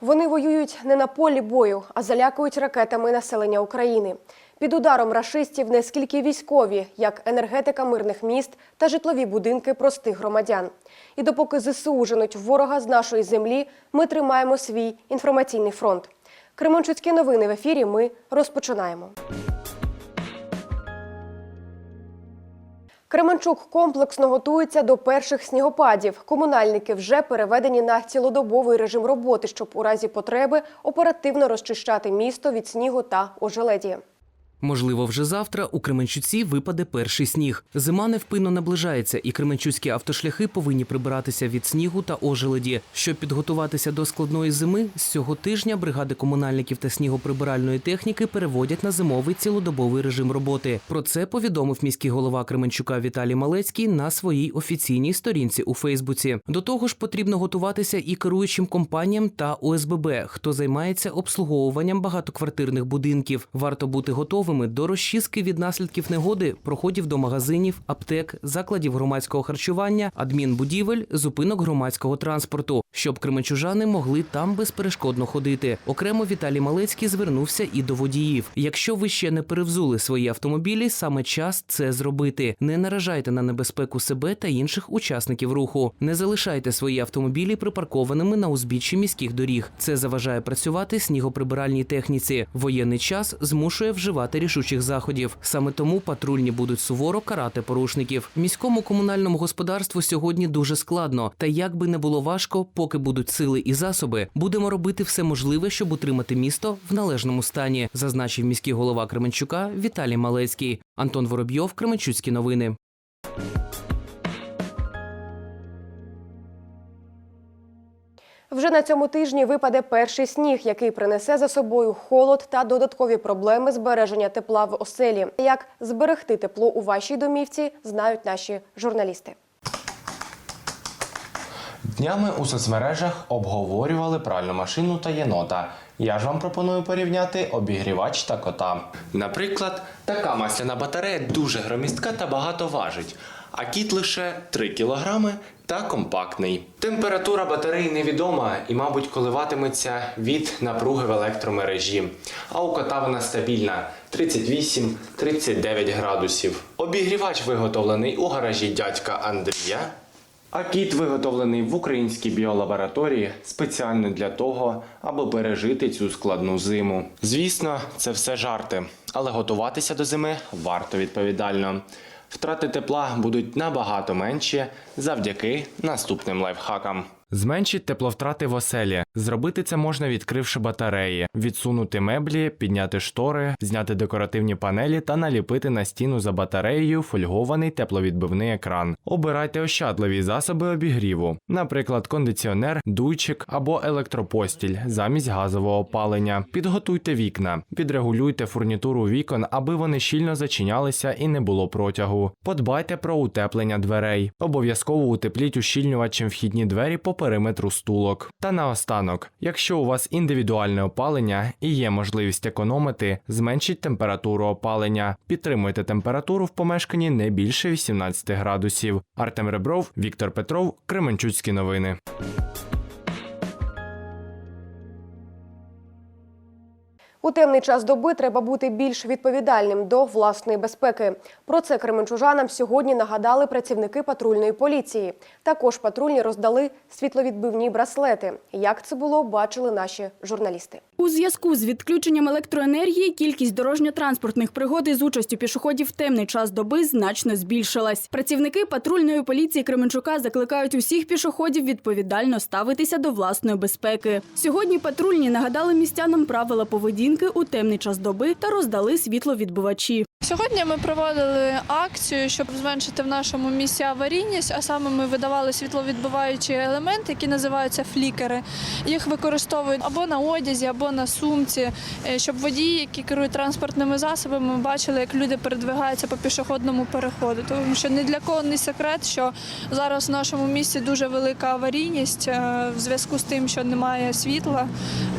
Вони воюють не на полі бою, а залякують ракетами населення України. Під ударом рашистів не скільки військові, як енергетика мирних міст та житлові будинки простих громадян. І допоки ЗСУ женуть ворога з нашої землі, ми тримаємо свій інформаційний фронт. Кременчуцькі новини в ефірі. Ми розпочинаємо. Кременчук комплексно готується до перших снігопадів. Комунальники вже переведені на цілодобовий режим роботи, щоб у разі потреби оперативно розчищати місто від снігу та ожеледі. Можливо, вже завтра у Кременчуці випаде перший сніг. Зима невпинно наближається, і кременчуцькі автошляхи повинні прибиратися від снігу та ожеледі. Щоб підготуватися до складної зими, з цього тижня бригади комунальників та снігоприбиральної техніки переводять на зимовий цілодобовий режим роботи. Про це повідомив міський голова Кременчука Віталій Малецький на своїй офіційній сторінці у Фейсбуці. До того ж, потрібно готуватися і керуючим компаніям та ОСББ, хто займається обслуговуванням багатоквартирних будинків. Варто бути готовими до розчистки від наслідків негоди, проходів до магазинів, аптек, закладів громадського харчування, адмінбудівель, зупинок громадського транспорту, щоб кременчужани могли там безперешкодно ходити. Окремо Віталій Малецький звернувся і до водіїв. Якщо ви ще не перевзули свої автомобілі, саме час це зробити. Не наражайте на небезпеку себе та інших учасників руху. Не залишайте свої автомобілі припаркованими на узбіччі міських доріг. Це заважає працювати снігоприбиральній техніці. Воєнний час змушує вживати рішучих заходів. Саме тому патрульні будуть суворо карати порушників. Міському комунальному господарству сьогодні дуже складно. Та як би не було важко, поки будуть сили і засоби, будемо робити все можливе, щоб утримати місто в належному стані, зазначив міський голова Кременчука Віталій Малецький. Антон Воробйов, Кременчуцькі новини. Вже на цьому тижні випаде перший сніг, який принесе за собою холод та додаткові проблеми збереження тепла в оселі. Як зберегти тепло у вашій домівці, знають наші журналісти. Днями у соцмережах обговорювали пральну машину та єнота. Я ж вам пропоную порівняти обігрівач та кота. Наприклад, така масляна батарея дуже громістка та багато важить, а кіт лише 3 кілограми та компактний. Температура батареї невідома і, мабуть, коливатиметься від напруги в електромережі. А у кота вона стабільна 38-39 градусів. Обігрівач виготовлений у гаражі дядька Андрія. А кіт виготовлений в українській біолабораторії спеціально для того, аби пережити цю складну зиму. Звісно, це все жарти, але готуватися до зими варто відповідально. Втрати тепла будуть набагато менші завдяки наступним лайфхакам. Зменшить тепловтрати в оселі. Зробити це можна, відкривши батареї, відсунути меблі, підняти штори, зняти декоративні панелі та наліпити на стіну за батареєю фольгований тепловідбивний екран. Обирайте ощадливі засоби обігріву, наприклад, кондиціонер, дуйчик або електропостіль замість газового опалення. Підготуйте вікна, підрегулюйте фурнітуру вікон, аби вони щільно зачинялися і не було протягу. Подбайте про утеплення дверей. Обов'язково утепліть ущільнювачем вхідні двері по периметру стулок. Та наостанок, якщо у вас індивідуальне опалення і є можливість економити, зменшіть температуру опалення. Підтримуйте температуру в помешканні не більше 18 градусів. Артем Ребров, Віктор Петров, Кременчуцькі новини. У темний час доби треба бути більш відповідальним до власної безпеки. Про це кременчужанам сьогодні нагадали працівники патрульної поліції. Також патрульні роздали світловідбивні браслети. Як це було, бачили наші журналісти. У зв'язку з відключенням електроенергії кількість дорожньо-транспортних пригод із участю пішоходів в темний час доби значно збільшилась. Працівники патрульної поліції Кременчука закликають усіх пішоходів відповідально ставитися до власної безпеки. Сьогодні патрульні нагадали містянам правила поведінки у темний час доби та роздали світловідбивачі. Сьогодні ми проводили акцію, щоб зменшити в нашому місці аварійність, а саме ми видавали світловідбиваючі елементи, які називаються флікери. Їх використовують або на одязі, або на сумці, е, щоб водії, які керують транспортними засобами, бачили, як люди передвигаються по пішохідному переходу. Тому що ні для кого не секрет, що зараз в нашому місті дуже велика аварійність е, в зв'язку з тим, що немає світла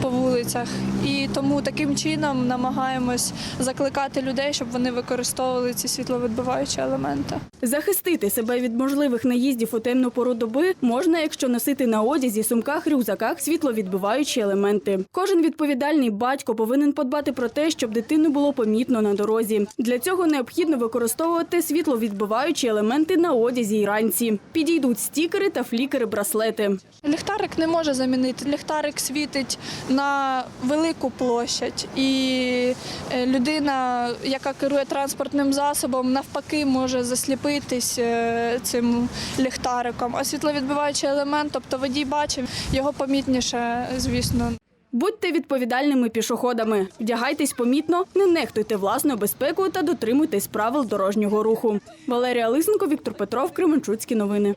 по вулицях. І тому таким чином намагаємось закликати людей, щоб вони не використовували ці світловідбиваючі елементи. Захистити себе від можливих наїздів у темну пору доби можна, якщо носити на одязі, сумках, рюкзаках світловідбиваючі елементи. Кожен відповідальний батько повинен подбати про те, щоб дитину було помітно на дорозі. Для цього необхідно використовувати світловідбиваючі елементи на одязі і ранці. Підійдуть стікери та флікери-браслети. Ліхтарик не може замінити. Ліхтарик світить на велику площадь, і е, людина, яка керує транспортним засобом, навпаки може засліпитись е, цим ліхтариком. А світловідбиваючий елемент, тобто водій бачив, його помітніше, звісно, Будьте відповідальними пішоходами, вдягайтесь помітно, не нехтуйте власною безпекою та дотримуйтесь правил дорожнього руху. Валерія Лисенко, Віктор Петров, Кременчуцькі новини.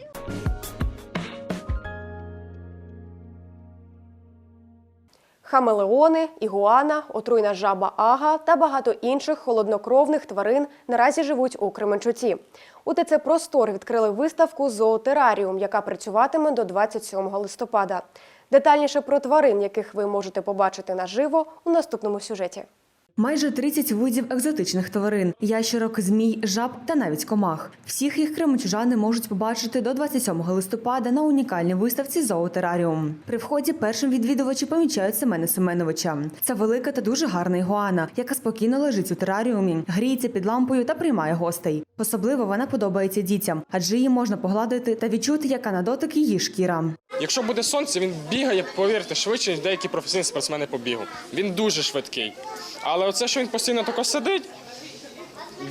Хамелеони, ігуана, отруйна жаба ага та багато інших холоднокровних тварин наразі живуть у Кременчуці. У ТЦ Простор відкрили виставку Зоотераріум, яка працюватиме до 27 листопада. Детальніше про тварин, яких ви можете побачити наживо у наступному сюжеті. Майже 30 видів екзотичних тварин: ящерок, змій, жаб та навіть комах. Всіх їх кременчужани можуть побачити до 27 листопада на унікальній виставці Зоотераріум. При вході першим відвідувачі помічають Семена Семеновича. Це велика та дуже гарна ігуана, яка спокійно лежить у тераріумі, гріється під лампою та приймає гостей. Особливо вона подобається дітям, адже її можна погладити та відчути, яка на дотик її шкіра. Якщо буде сонце, він бігає, повірте, швидше, ніж деякі професійні спортсмени по бігу. Він дуже швидкий. Але оце, що він постійно тако сидить,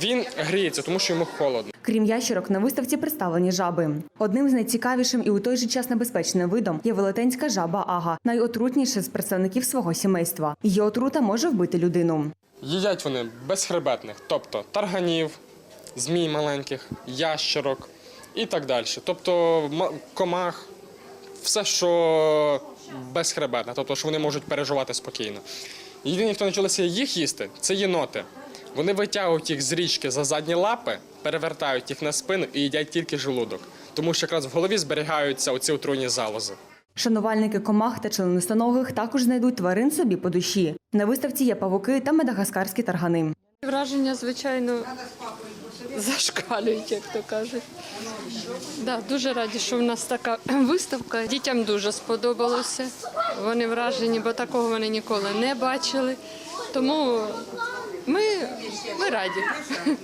він гріється, тому що йому холодно. Крім ящерок, на виставці представлені жаби. Одним з найцікавішим і у той же час небезпечним видом є велетенська жаба ага, найотрутніша з представників свого сімейства. Її отрута може вбити людину. Їдять вони безхребетних, тобто тарганів, змій маленьких, ящерок і так далі. Тобто ма- комах, все, що безхребетне, тобто, що вони можуть переживати спокійно. Єдині, хто навчилися їх їсти, це єноти. Вони витягують їх з річки за задні лапи, перевертають їх на спину і їдять тільки желудок. Тому що якраз в голові зберігаються оці отруйні залози. Шанувальники комах та членистоногих також знайдуть тварин собі по душі. На виставці є павуки та мадагаскарські таргани. Враження, звичайно, зашкалюють, як то кажуть. Да, дуже раді, що в нас така виставка. Дітям дуже сподобалося. Вони вражені, бо такого вони ніколи не бачили. Тому ми, ми раді.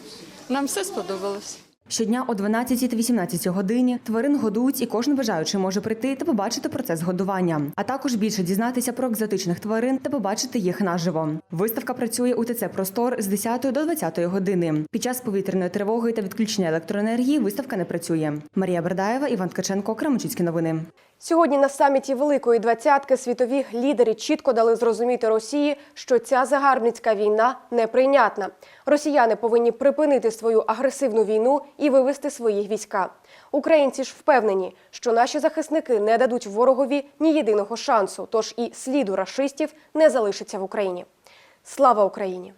Нам все сподобалось. Щодня о 12 та 18 годині тварин годують, і кожен бажаючий може прийти та побачити процес годування, а також більше дізнатися про екзотичних тварин та побачити їх наживо. Виставка працює у ТЦ Простор з 10 до 20 години. Під час повітряної тривоги та відключення електроенергії виставка не працює. Марія Бердаєва, Іван Ткаченко, Кременчуцькі новини. Сьогодні на саміті Великої двадцятки світові лідери чітко дали зрозуміти Росії, що ця загарбницька війна неприйнятна. Росіяни повинні припинити свою агресивну війну і вивести свої війська. Українці ж впевнені, що наші захисники не дадуть ворогові ні єдиного шансу, тож і сліду рашистів не залишиться в Україні. Слава Україні!